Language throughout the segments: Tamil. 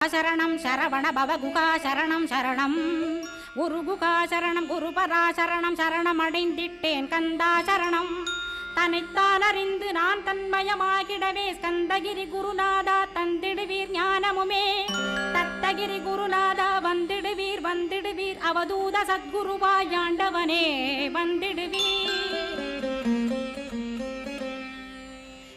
சரணம் சரவண பவ குகா சரணம். சரணம் குரு குகா சரணம் குரு பரா சரணம் சரணம் அடைந்திட்டேன் கந்தா சரணம். தன்னைத்தான் அறிந்து நான் தன்மயமாகிடவே ஸ்கந்தகிரி குருநாதா தந்திடுவீர் ஞானமுமே. தத்தகிரி குருநாதா வந்திடுவீர் வந்திடுவீர் அவதூத சத்குருவாயாண்டவனே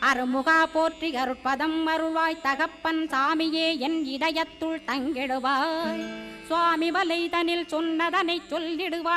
அருமுகா போற்றி அருட்பதம் அருள்வாய் தகப்பன் சாமியே என் இதயத்துள் தங்கிடுவாய். சுவாமி வலைதனில் சொன்னதனை சொல்லிடுவாய்.